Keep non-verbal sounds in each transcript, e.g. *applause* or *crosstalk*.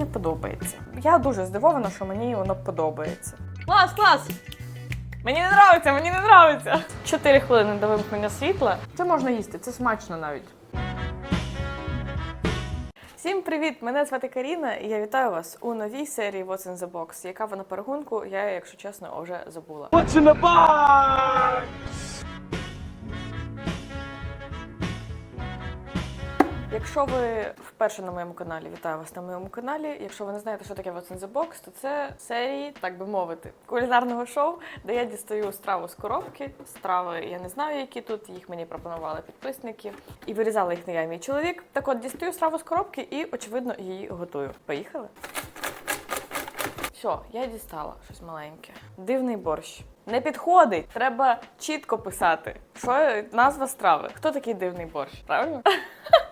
не подобається. Я дуже здивована, що мені воно подобається. Клас, клас! Мені не нравиться, мені не нравиться. Чотири хвилини до вимкнення світла. Це можна їсти, це смачно навіть. Всім привіт! Мене звати Каріна, і я вітаю вас у новій серії What's in the Box. Яка вона по рахунку, я, якщо чесно, вже забула. What's in the box? Якщо ви вперше на моєму каналі, вітаю вас на моєму каналі. Якщо ви не знаєте, що таке What's in the Box, то це серії, так би мовити, кулінарного шоу, де я дістаю страву з коробки. Страви я не знаю, які тут. Їх мені пропонували підписники. І вирізала їх не я мій чоловік. Так от дістаю страву з коробки і, очевидно, її готую. Поїхали? Все, я дістала щось маленьке. Дивний борщ. Не підходить. Треба чітко писати. Що назва страви? Хто такий дивний борщ? Правильно? *laughs*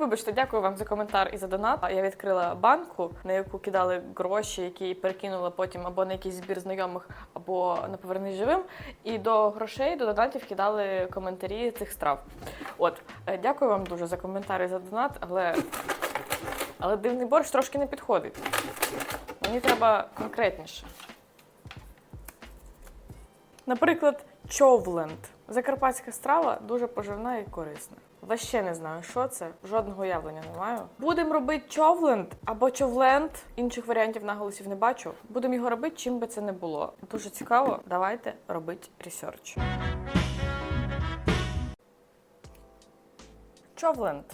Вибачте, дякую вам за коментар і за донат. Я відкрила банку, на яку кидали гроші, які перекинула потім або на якийсь збір знайомих, або на повернись живим. І до грошей, до донатів кидали коментарі цих страв. От, е, дякую вам дуже за коментар і за донат, але, але дивний борщ трошки не підходить. Мені треба конкретніше. Наприклад, човленд. Закарпатська страва дуже поживна і корисна. Вообще не знаю, що це, жодного уявлення не маю. Будемо робити човленд або човленд. Інших варіантів наголосів не бачу. Будемо його робити, чим би це не було. Дуже цікаво. Давайте робити ресерч. Човленд.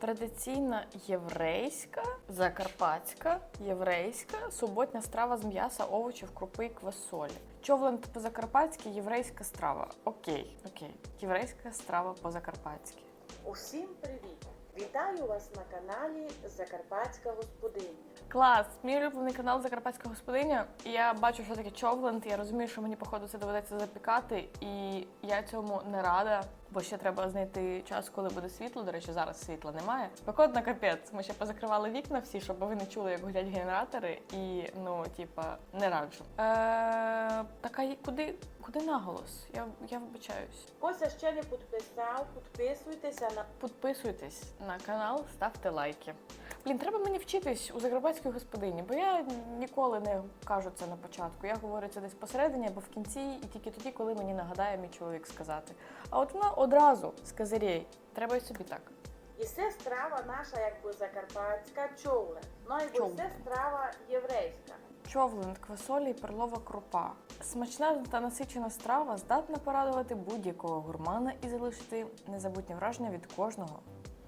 Традиційна єврейська, закарпатська, єврейська суботня страва з м'яса, овочів, крупи і квасолі. Човленд по-закарпатськи єврейська страва. Окей, окей. Єврейська страва по-закарпатськи. Усім привіт! Вітаю вас на каналі Закарпатська господиня. Клас! Мій улюблений канал Закарпатська господиня. Я бачу, що таке човленд. Я розумію, що мені походу це доведеться запікати, і я цьому не рада. Бо ще треба знайти час, коли буде світло. До речі, зараз світла немає. Спекотно капець. Ми ще позакривали вікна всі, щоб ви не чули, як гулять генератори, і ну, типа, не раджу. Е, така куди, куди наголос? Я, я вибачаюсь. Хто ще не підписав, підписуйтеся на Підписуйтесь на канал, ставте лайки. Блін, треба мені вчитись у закарпатській господині, бо я ніколи не кажу це на початку. Я говорю це десь посередині або в кінці, і тільки тоді, коли мені нагадає мій чоловік сказати. А от вона одразу з козирей. Треба і собі так. і це страва наша, якби закарпатська човле. Ну і це страва єврейська. Човленд, квасолі і перлова крупа. Смачна та насичена страва здатна порадувати будь-якого гурмана і залишити незабутнє враження від кожного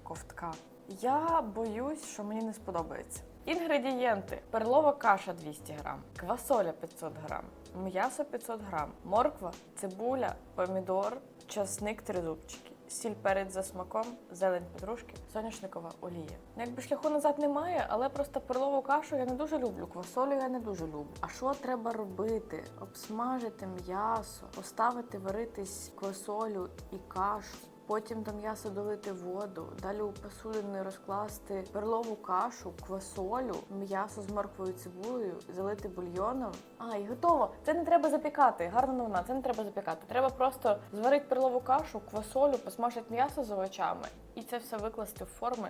ковтка. Я боюсь, що мені не сподобається. Інгредієнти: перлова каша 200 грам, квасоля 500 грам, м'ясо 500 грам, морква, цибуля, помідор, часник три зубчики. Сіль перець за смаком, зелень петрушки, соняшникова олія. Ну, Якби шляху назад немає, але просто перлову кашу я не дуже люблю. Квасолю я не дуже люблю. А що треба робити? Обсмажити м'ясо, поставити варитись квасолю і кашу. Потім до м'яса долити воду, далі у посудини розкласти перлову кашу, квасолю, м'ясо з морквою цибулею, залити бульйоном. А, і готово. Це не треба запікати. Гарна новина, це не треба запікати. Треба просто зварити перлову кашу, квасолю, посмажити м'ясо з овочами і це все викласти в форми.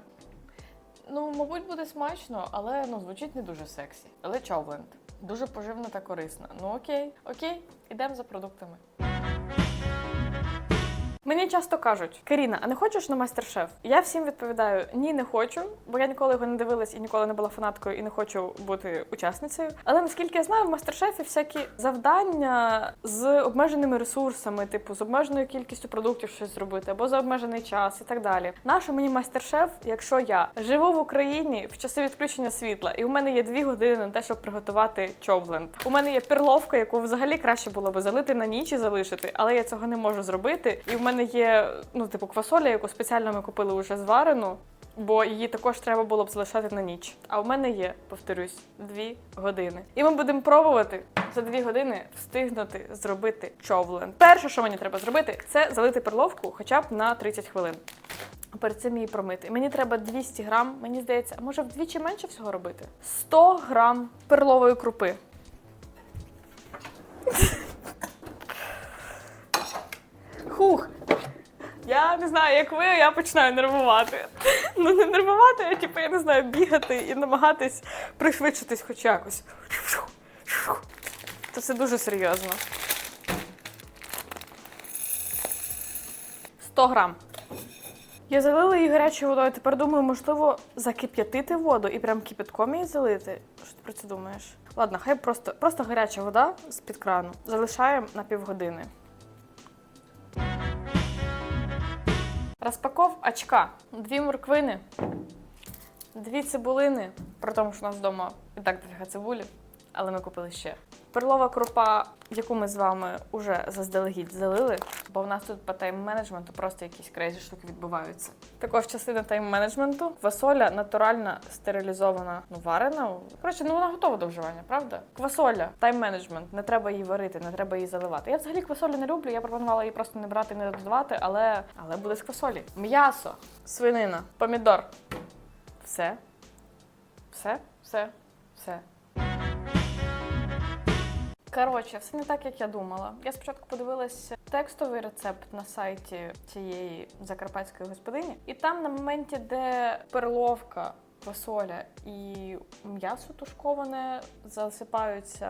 Ну, мабуть, буде смачно, але ну звучить не дуже сексі. Але човленд. Дуже поживна та корисна. Ну окей, окей, ідемо за продуктами. Мені часто кажуть, Каріна, а не хочеш на майстер-шеф? Я всім відповідаю: ні, не хочу, бо я ніколи його не дивилась і ніколи не була фанаткою і не хочу бути учасницею. Але наскільки я знаю, в майстер-шефі всякі завдання з обмеженими ресурсами, типу з обмеженою кількістю продуктів щось зробити, або за обмежений час і так далі. Нащо мені майстер-шеф, якщо я живу в Україні в часи відключення світла, і у мене є дві години на те, щоб приготувати човленд. У мене є перловка, яку взагалі краще було би залити на ніч і залишити, але я цього не можу зробити. І в мене є ну, типу, квасоля, яку спеціально ми купили вже зварену. Бо її також треба було б залишати на ніч. А в мене є, повторюсь, дві години. І ми будемо пробувати за дві години встигнути зробити човлен. Перше, що мені треба зробити, це залити перловку хоча б на 30 хвилин. Перед цим її промити. Мені треба 200 грам, мені здається, а може вдвічі менше всього робити? 100 грам перлової крупи. Хух! Я не знаю, як ви, я починаю нервувати. Ну не нервувати, а типу, я не знаю, бігати і намагатись пришвидшитись хоч якось. То це дуже серйозно. 100 грам. Я залила її гарячою водою. Тепер думаю, можливо, закип'ятити воду і прям кипятком її залити. Що ти про це думаєш? Ладно, хай просто, просто гаряча вода з-під крану. Залишаємо на півгодини. Розпаков очка. Дві морквини, дві цибулини. При тому, що у нас вдома і так дофіга цибулі, але ми купили ще. Перлова крупа, яку ми з вами вже заздалегідь залили, бо в нас тут по тайм-менеджменту просто якісь крейзі штуки відбуваються. Також частина тайм-менеджменту. Квасоля натуральна, стерилізована, ну варена. Коротше, ну вона готова до вживання, правда? Квасоля, тайм-менеджмент. Не треба її варити, не треба її заливати. Я взагалі квасолю не люблю. Я пропонувала її просто не брати, не додавати, але, але буде з квасолі. М'ясо, свинина, помідор. Все. Все, все, все. Коротше, все не так, як я думала. Я спочатку подивилася текстовий рецепт на сайті цієї закарпатської господині, і там на моменті, де перловка, фасоля і м'ясо тушковане засипаються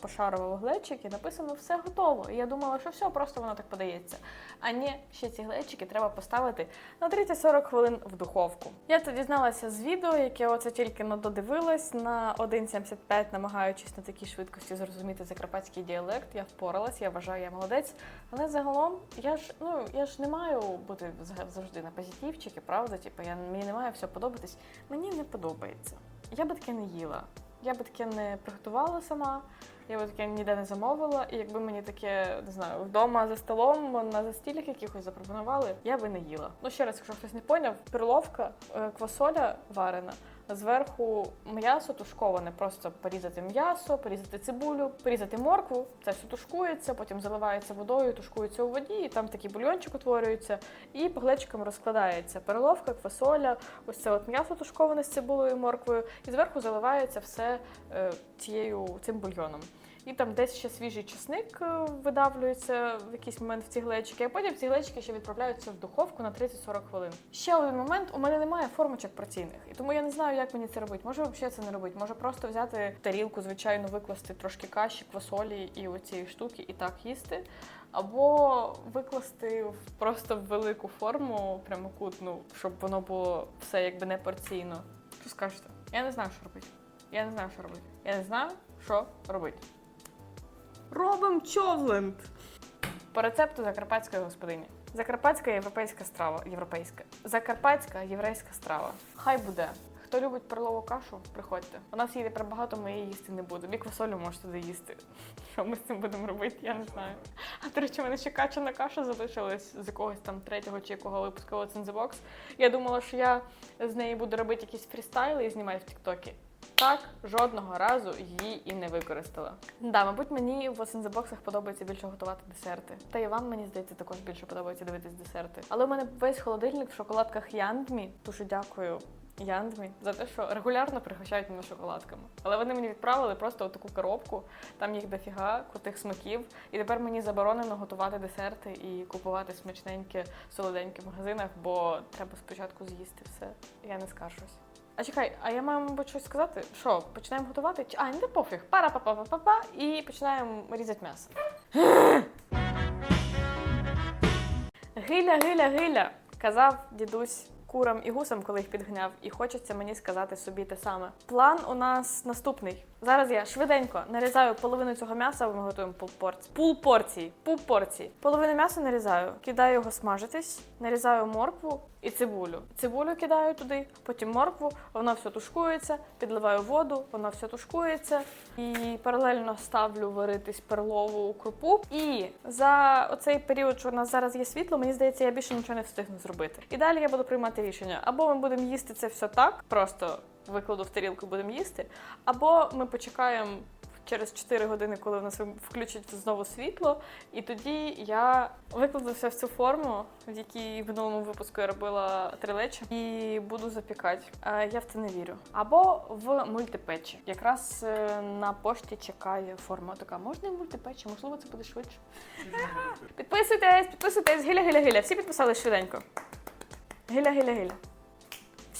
пошарово глечики, написано все готово. І я думала, що все, просто воно так подається. А ні, ще ці глечики треба поставити на 30-40 хвилин в духовку. Я це дізналася з відео, яке оце тільки додивилась на 1.75, намагаючись на такій швидкості зрозуміти закарпатський діалект. Я впоралась, я вважаю, я молодець. Але загалом я ж ну я ж не маю бути завжди на позитивчики, правда? Типу, я мені не має все подобатись. Мені не подобається. Я би таке не їла. Я би таке не приготувала сама. Я би таке ніде не замовила, і якби мені таке не знаю, вдома за столом на застілях якихось запропонували, я би не їла. Ну ще раз, якщо хтось не поняв, перловка, е, квасоля варена. Зверху м'ясо тушковане, просто порізати м'ясо, порізати цибулю, порізати моркву. Це все тушкується, потім заливається водою, тушкується у воді, і там такий бульйончик утворюється, і поглечиком розкладається переловка, квасоля, ось це от м'ясо тушковане з цибулею морквою, і зверху заливається все е, цією цим бульйоном. І там десь ще свіжий чесник е, видавлюється в якийсь момент в ці глечики, а потім ці глечики ще відправляються в духовку на 30-40 хвилин. Ще один момент: у мене немає формочок порційних, і тому я не знаю, як мені це робити. Може, взагалі це не робити. Може просто взяти тарілку, звичайно, викласти трошки каші, квасолі і оцієї штуки, і так їсти. Або викласти в просто велику форму прямокутну, щоб воно було все якби не порційно. Що скажете? Я не знаю, що робити. Я не знаю, що робити. Я не знаю, що робити. Робимо човленд! По рецепту закарпатської господині. Закарпатська європейська страва. Європейська. Закарпатська єврейська страва. Хай буде. Хто любить перлову кашу, приходьте. У нас її тепер багато, ми її їсти не будемо. І квасолю можете туди їсти. Що ми з цим будемо робити, я не знаю. А до речі, в мене ще качана каша залишилась з якогось там третього чи якого випуску Цензебокс. Я думала, що я з неї буду робити якісь фрістайли і знімати в Тіктокі. Так, жодного разу її і не використала. Да, мабуть, мені в сензебоксах подобається більше готувати десерти. Та і вам, мені здається, також більше подобається дивитись десерти. Але у мене весь холодильник в шоколадках Яндмі. Дуже дякую. Яндмі за те, що регулярно пригощають мене шоколадками. Але вони мені відправили просто таку коробку, там їх дофіга, крутих смаків. І тепер мені заборонено готувати десерти і купувати смачненьке, солоденьке в магазинах, бо треба спочатку з'їсти все. Я не скаржусь. А чекай, а я маю, мабуть, щось сказати? Що, починаємо готувати? А, не пофіг. пара па па па па па і починаємо різати м'ясо. Гиля, гиля, гиля, казав дідусь курам і гусам, коли їх підганяв, і хочеться мені сказати собі те саме. План у нас наступний. Зараз я швиденько нарізаю половину цього м'яса, бо ми готуємо пул порції. Пул порції. Пул порції. Половину м'яса нарізаю, кидаю його смажитись, нарізаю моркву і цибулю. Цибулю кидаю туди, потім моркву, воно все тушкується, підливаю воду, воно все тушкується. І паралельно ставлю варитись перлову крупу. І за оцей період, що у нас зараз є світло, мені здається, я більше нічого не встигну зробити. І далі я буду приймати рішення. Або ми будемо їсти це все так, просто викладу в тарілку, будемо їсти, або ми почекаємо. через 4 години, коли в нас включать знову світло. І тоді я викладуся в цю форму, в якій в минулому випуску я робила трилечі, і буду запікати. Е, Я в це не вірю. Або в мультипечі. Якраз е, на пошті чекає форма така. Можна в мультипечі, можливо, це буде швидше. Підписуйтесь, підписуйтесь, гиля. Всі підписались швиденько. Гиля.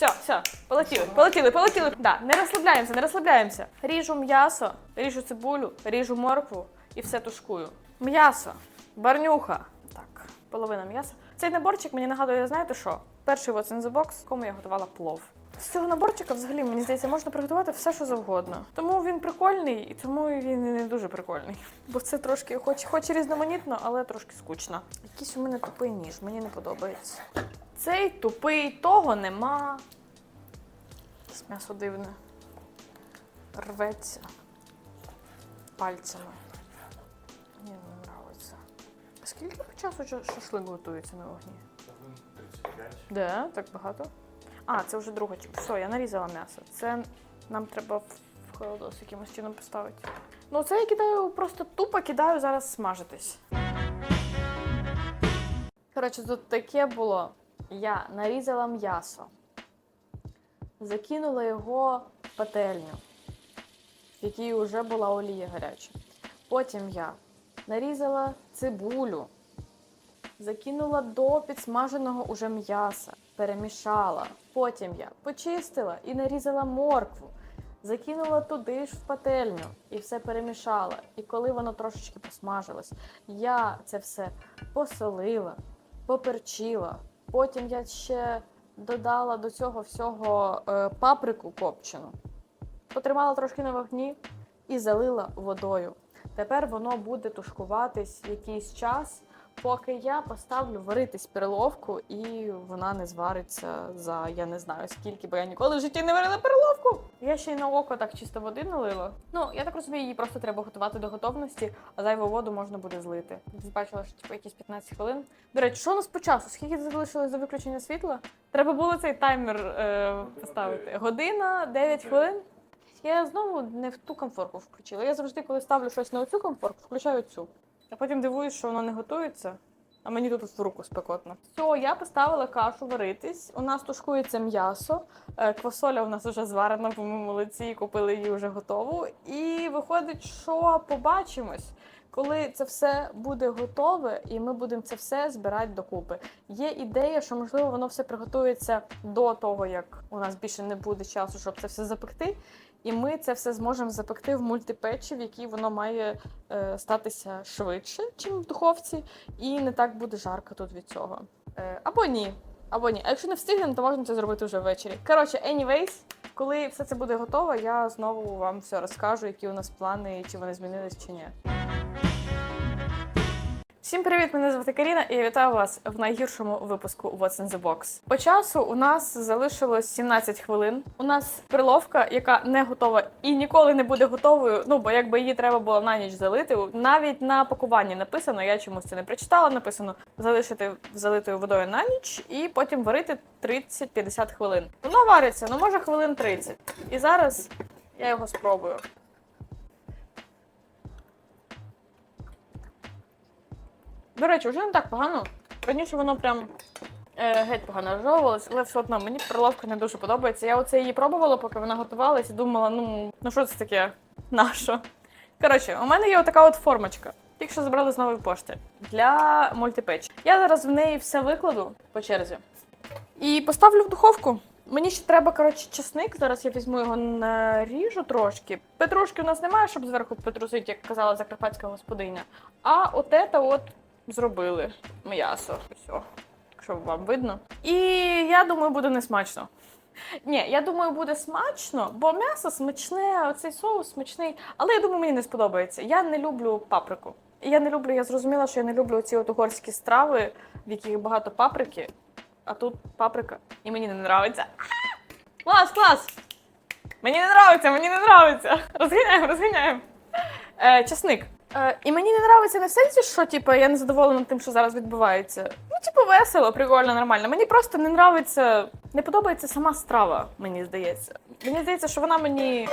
Все, все, полетіли, полетіли, полетіли. Да, не розслабляємося, не розслабляємося. Ріжу м'ясо, ріжу цибулю, ріжу моркву і все тушкую. М'ясо, барнюха. Так, половина м'яса. Цей наборчик мені нагадує, знаєте що? Перший the Box, кому я готувала плов. З цього наборчика взагалі, мені здається, можна приготувати все, що завгодно. Тому він прикольний, і тому він і не дуже прикольний. Бо це трошки, хоч, хоч і різноманітно, але трошки скучно. Якийсь у мене тупий ніж, мені не подобається. Цей тупий, того нема. Якесь м'ясо дивне. Рветься пальцями. Мені не подобається. Скільки по часу шашлик готується на вогні? Де? Так багато? А, це вже друга. Все, я нарізала м'ясо. Це нам треба в холодос якимось чином поставити. Ну, це я кидаю, просто тупо кидаю зараз смажитись. Коротше, тут таке було. Я нарізала м'ясо, закинула його в пательню, в якій вже була олія гаряча. Потім я нарізала цибулю, закинула до підсмаженого уже м'яса, перемішала. Потім я почистила і нарізала моркву, закинула туди ж в пательню і все перемішала. І коли воно трошечки посмажилось, я це все посолила, поперчила. Потім я ще додала до цього всього е, паприку копчену, потримала трошки на вогні і залила водою. Тепер воно буде тушкуватись якийсь час, поки я поставлю варитись перловку, і вона не звариться за я не знаю скільки, бо я ніколи в житті не варила перловку. Я ще й на око так чисто води налила. Ну, я так розумію, її просто треба готувати до готовності, а зайву воду можна буде злити. Бачила, що типу якісь 15 хвилин. До речі, що у нас по часу? Скільки залишилось до виключення світла? Треба було цей таймер е, поставити. Година, 9 хвилин. Я знову не в ту комфорку включила. Я завжди, коли ставлю щось на оцю комфорку, включаю цю. А потім дивуюсь, що воно не готується, а мені тут в руку спекотно. Все, я поставила кашу варитись. У нас тушкується м'ясо. Е, Квасоля у нас вже зварена, бо ми молодці, купили її вже готову. І виходить, що побачимось. Коли це все буде готове, і ми будемо це все збирати докупи. Є ідея, що можливо воно все приготується до того, як у нас більше не буде часу, щоб це все запекти. І ми це все зможемо запекти в мультипечі, в якій воно має е, статися швидше, ніж в духовці, і не так буде жарко тут від цього. Е, або ні. Або ні. А якщо не встигнемо, то можна це зробити вже ввечері. Коротше, anyways, коли все це буде готово, я знову вам все розкажу, які у нас плани, чи вони змінились чи ні. Всім привіт! Мене звати Каріна і я вітаю вас в найгіршому випуску What's in the Box. По часу у нас залишилось 17 хвилин. У нас приловка, яка не готова і ніколи не буде готовою. Ну бо якби її треба було на ніч залити. Навіть на пакуванні написано, я чомусь це не прочитала. Написано залишити залитою водою на ніч і потім варити 30-50 хвилин. Воно вариться, ну може хвилин 30. І зараз я його спробую. До речі, вже не так погано. Раніше воно прям е, геть погано розжовувалось, але все одно мені приловка не дуже подобається. Я оце її пробувала, поки вона готувалась, і думала, ну, ну що це таке? Нащо? Коротше, у мене є отака от формочка. Тільки що забрали з нової пошти для мультипеч. Я зараз в неї все викладу по черзі і поставлю в духовку. Мені ще треба, коротше, чесник. Зараз я візьму його наріжу трошки. Петрушки у нас немає, щоб зверху петрусити, як казала закарпатська господиня. А от це от зробили м'ясо. Все, якщо вам видно. І я думаю, буде несмачно. Ні, я думаю, буде смачно, бо м'ясо смачне, оцей соус смачний, але я думаю, мені не сподобається. Я не люблю паприку. Я не люблю, я зрозуміла, що я не люблю ці угорські страви, в яких багато паприки, а тут паприка, і мені не подобається. Клас, клас! Мені не подобається, мені не подобається. Розганяємо, розганяємо. Е, часник. Е, і мені не подобається не в сенсі, що типу, я не задоволена тим, що зараз відбувається. Ну, типу, весело, прикольно, нормально. Мені просто не подобається, не подобається сама страва, мені здається. Мені здається, що вона мені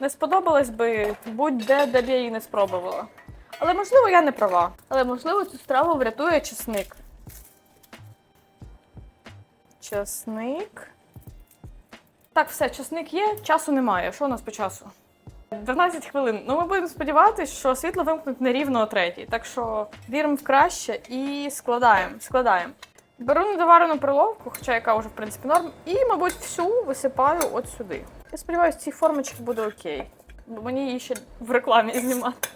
Не сподобалось би будь-де, де б я її не спробувала. Але можливо, я не права. Але можливо, цю страву врятує чесник. Чесник. Так, все, чесник є, часу немає. Що у нас по часу? 12 хвилин. Ну, ми будемо сподіватися, що світло вимкнуть не рівно о третій. Так що віримо в краще і складаємо. Складаємо. Беру недоварену приловку, хоча яка вже в принципі норм, і, мабуть, всю висипаю от сюди. Я сподіваюся, ці формочки буде окей. Бо мені її ще в рекламі знімати.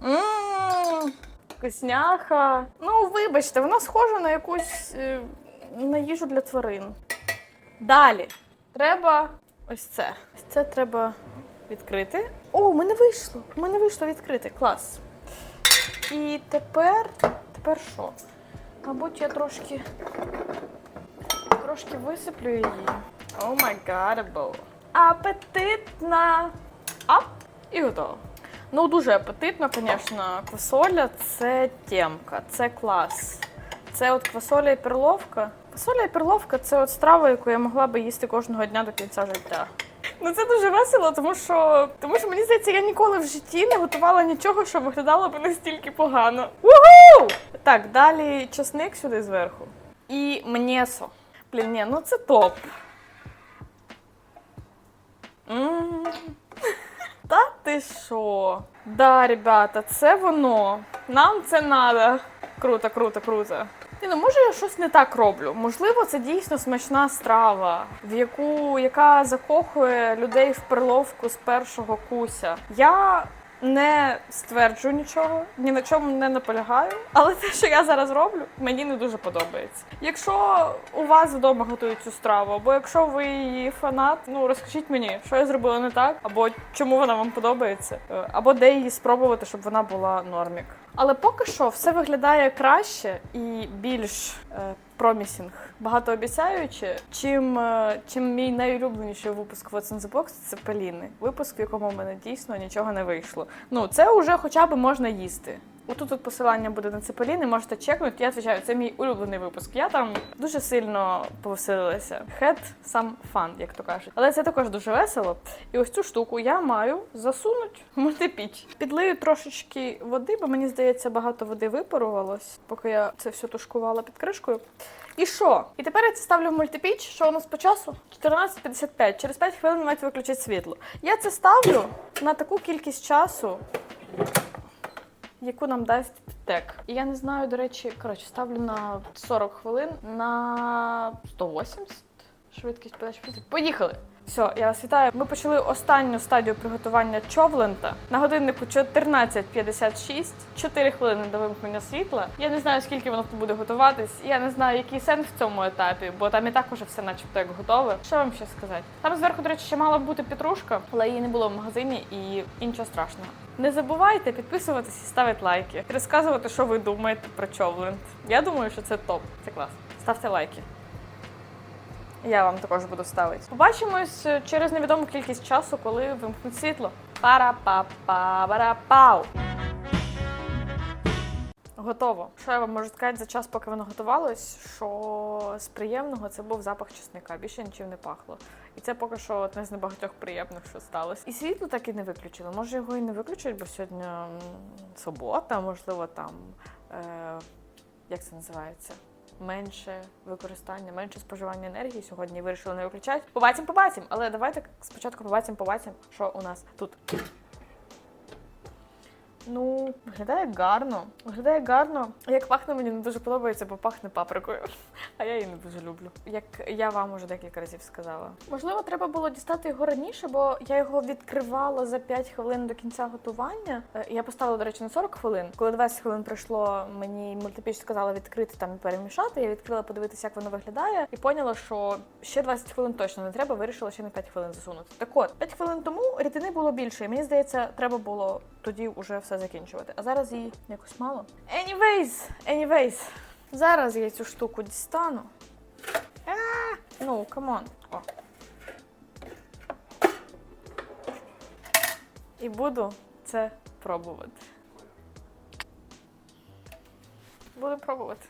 Ммм, вкусняха. Ну, вибачте, вона схожа на якусь е, на їжу для тварин. Далі. Треба ось це. Ось це треба відкрити. О, у мене вийшло! У мене вийшло відкрити. Клас. І тепер. Тепер що? Мабуть, я трошки. Трошки висиплю її. О май гадабл. Апетитна. Ап! І готово. Ну, дуже апетитно, звісно. Квасоля це темка, це клас. Це от квасоля і перловка. Квасоля і перловка це от страва, яку я могла би їсти кожного дня до кінця життя. Ну це дуже весело, тому що тому що мені здається, я ніколи в житті не готувала нічого, що виглядало б настільки погано. Угу! Так, далі часник сюди зверху. І м'єсо. Блін, ні, ну це топ. Та ти що? Да, ребята, це воно. Нам це надо. Круто, круто, круто. Ні, ну може я щось не так роблю. Можливо, це дійсно смачна страва, в яку яка закохує людей в перловку з першого куся. Я не стверджую нічого, ні на чому не наполягаю, але те, що я зараз роблю, мені не дуже подобається. Якщо у вас вдома готують цю страву, або якщо ви її фанат, ну розкажіть мені, що я зробила не так, або чому вона вам подобається, е, або де її спробувати, щоб вона була нормік. Але поки що все виглядає краще і більш е, промісінг, багатообіцяюче, чим, е, чим мій найулюбленіший випуск What's the Box – це Пеліни. Випуск, в якому в мене дійсно нічого не вийшло. Ну, це вже хоча б можна їсти. Отут тут посилання буде на цепеліни, можете чекнути. Я відповідаю, це мій улюблений випуск. Я там дуже сильно повеселилася. Had some fun, як то кажуть. Але це також дуже весело. І ось цю штуку я маю засунути в мультипіч. Підлию трошечки води, бо мені здається, багато води випарувалось, поки я це все тушкувала під кришкою. І що? І тепер я це ставлю в мультипіч. Що у нас по часу? 14.55. Через 5 хвилин мають виключити світло. Я це ставлю на таку кількість часу, яку нам дасть тек. І я не знаю, до речі, коротше, ставлю на 40 хвилин на 180 швидкість подачі. Поїхали! Все, я вас вітаю. Ми почали останню стадію приготування човлента. На годиннику 14.56, 4 хвилини до вимкнення світла. Я не знаю, скільки воно буде готуватись. Я не знаю, який сенс в цьому етапі, бо там і так уже все начебто як готове. Що вам ще сказати? Там зверху, до речі, ще мала бути петрушка, але її не було в магазині і нічого страшного. Не забувайте підписуватись і ставити лайки, і розказувати, що ви думаєте про човлент. Я думаю, що це топ. Це клас. Ставте лайки. Я вам також буду ставити. Побачимось е, через невідому кількість часу, коли вимкнуть світло. Пара-па-па-бара-пау! Готово. Що я вам можу сказати за час, поки воно готувалось? Що з приємного це був запах чесника, більше нічим не пахло. І це поки що одне з небагатьох приємних, що сталося. І світло так і не виключили. Може його і не виключать, бо сьогодні субота, можливо, там е, як це називається? Менше використання, менше споживання енергії сьогодні вирішили не виключати. Побачимо, побачимо. Але давайте спочатку побачимо, побачимо, що у нас тут. Ну, виглядає гарно. Виглядає гарно. Як пахне, мені не дуже подобається, бо пахне паприкою. А я її не дуже люблю. Як я вам уже декілька разів сказала. Можливо, треба було дістати його раніше, бо я його відкривала за 5 хвилин до кінця готування. Е, Я поставила, до речі, на 40 хвилин. Коли 20 хвилин пройшло, мені мультипіч сказала відкрити там і перемішати. Я відкрила подивитися, як воно виглядає, і поняла, що ще 20 хвилин точно не треба. Вирішила ще на 5 хвилин засунути. Так от, 5 хвилин тому рідини було більше, і мені здається, треба було тоді вже все закінчувати. А зараз її якось мало. Anyways, anyways, зараз я цю штуку дістану. А, ну, камон. І буду це пробувати. Буду пробувати.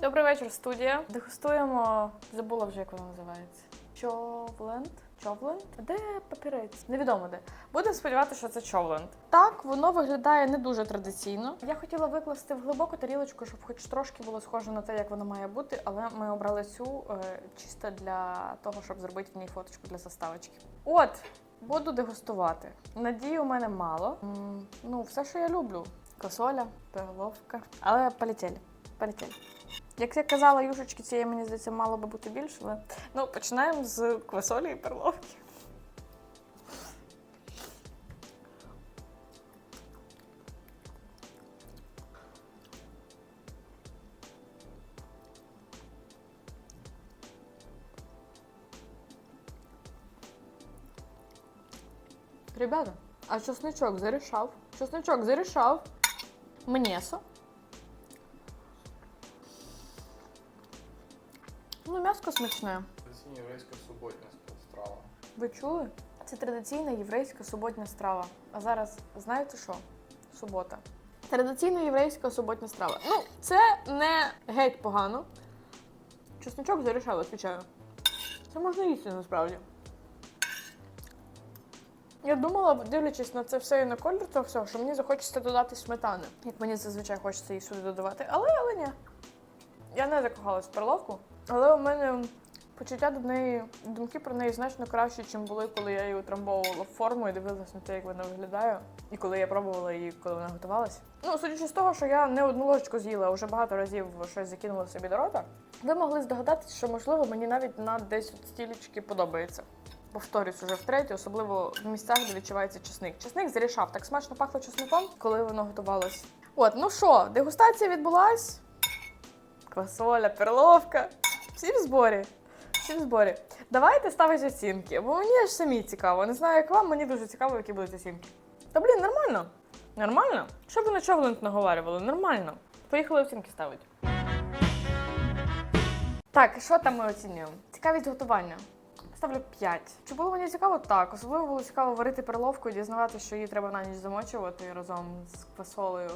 Добрий вечір, студія. Дегустуємо. Забула вже, як вона називається. Човленд? Човленд? Де папірець? Невідомо де. Будемо сподіватися, що це човленд. Так, воно виглядає не дуже традиційно. Я хотіла викласти в глибоку тарілочку, щоб хоч трошки було схоже на те, як воно має бути, але ми обрали цю е, чисто для того, щоб зробити в ній фоточку для заставочки. От, буду дегустувати. Надії у мене мало. М, ну, все, що я люблю. Косоля, перловка. Але полетіли. Полетіли. Як я казала, юшечки цієї, мені здається, мало би бути більше, але ну, починаємо з квасолі і перловки. Ребята, а чесничок зарішав. Чесничок зарішав. М'ясо. Ну, м'яско смачне. Традиційна єврейська суботня страва. Ви чули? Це традиційна єврейська суботня страва. А зараз знаєте що? Субота. Традиційна єврейська суботня страва. Ну, це не геть погано. Чесночок зарішав, відповідаю. Це можна їсти насправді. Я думала, дивлячись на це все і на колір, то все, що мені захочеться додати сметани. Як мені зазвичай хочеться її сюди додавати. Але, але ні. Я не закохалась в перловку, але у мене почуття до неї, думки про неї значно кращі, ніж були, коли я її утрамбовувала в форму і дивилась на те, як вона виглядає, і коли я пробувала її, коли вона готувалась. Ну, судячи з того, що я не одну ложечку з'їла, а вже багато разів щось закинула собі до рота, ви могли здогадатися, що можливо мені навіть на десь от стілечки подобається. Повторюсь уже втретє, особливо в місцях, де відчувається чесник. Чесник зарішав, так смачно пахло чесником, коли воно готувалось. От, ну що, дегустація відбулась. Квасоля, перловка. Всі в зборі. Всі в зборі. Давайте ставити оцінки, бо мені аж самі цікаво. Не знаю, як вам, мені дуже цікаво, які будуть оцінки. Та блін, нормально. Нормально? Що ви на човлент наговарювали? Нормально. Поїхали оцінки ставити. Так, що там ми оцінюємо? Цікавість готування. Ставлю 5. Чи було мені цікаво? Так. Особливо було цікаво варити перловку і дізнаватися, що її треба на ніч замочувати разом з квасолею.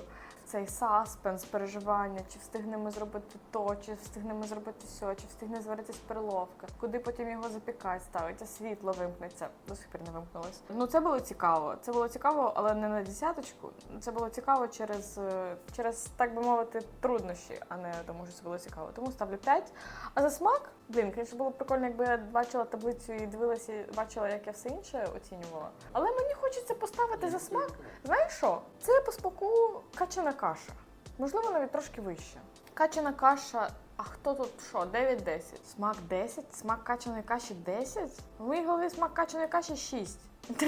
Цей саспенс, переживання, чи встигнемо зробити то, чи встигнемо зробити сьо, чи встигне зваритись перловка, куди потім його запікати ставить, а світло вимкнеться. До сих пір не вимкнулося. Ну це було цікаво. Це було цікаво, але не на десяточку. Це було цікаво через, е, через так би мовити, труднощі, а не тому, що це було цікаво. Тому ставлю 5. А за смак, блін, звісно, було прикольно, якби я бачила таблицю і дивилася, бачила, як я все інше оцінювала. Але мені хочеться поставити за смак. Знаєш що? Це по смаку качана каша. Можливо, навіть трошки вище. Качана каша. А хто тут що? 9-10. Смак 10? Смак качаної каші 10? В моїй голові смак качаної каші 6. *laughs*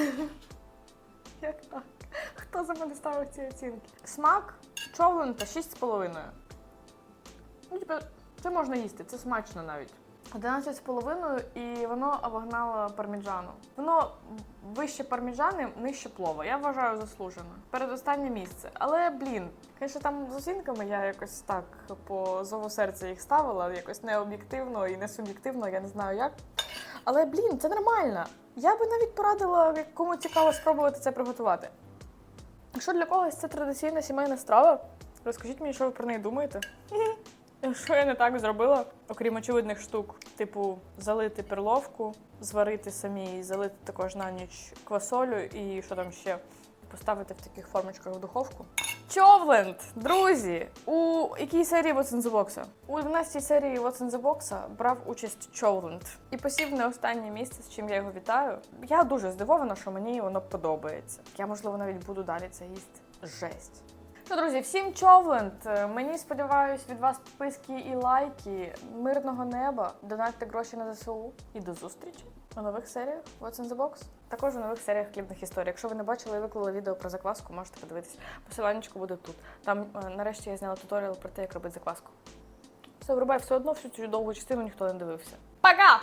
Як так? Хто за мене ставив ці оцінки? Смак човлента 6,5. Ну, типу, це можна їсти, це смачно навіть. 11 з половиною і воно обогнало парміджану. Воно вище парміджани, нижче плова. Я вважаю заслужено. Передостаннє місце. Але блін, звісно, там з оцінками я якось так по зову серця їх ставила, якось не об'єктивно і не суб'єктивно, я не знаю як. Але блін, це нормально. Я би навіть порадила, кому цікаво спробувати це приготувати. Якщо для когось це традиційна сімейна страва, розкажіть мені, що ви про неї думаєте. Що я не так зробила, окрім очевидних штук, типу залити перловку, зварити самі, залити також на ніч квасолю і що там ще поставити в таких формочках в духовку. Човленд, друзі, у якій серії What's the Box? У 12 серії What's in the Box брав участь Човленд і посів не останнє місце, з чим я його вітаю. Я дуже здивована, що мені воно подобається. Я можливо навіть буду далі це їсти. Жесть. Ну, друзі, всім човленд. Е, Мені сподіваюсь від вас підписки і лайки. Мирного неба. Донатьте гроші на ЗСУ. І до зустрічі у нових серіях What's in the Box. Також у нових серіях хлібних історій. Якщо ви не бачили, я виклала відео про закваску, можете подивитись. Посиланнячко буде тут. Там е, нарешті я зняла туторіал про те, як робити закваску. Все, врубай, все одно всю цю довгу частину ніхто не дивився. Пока!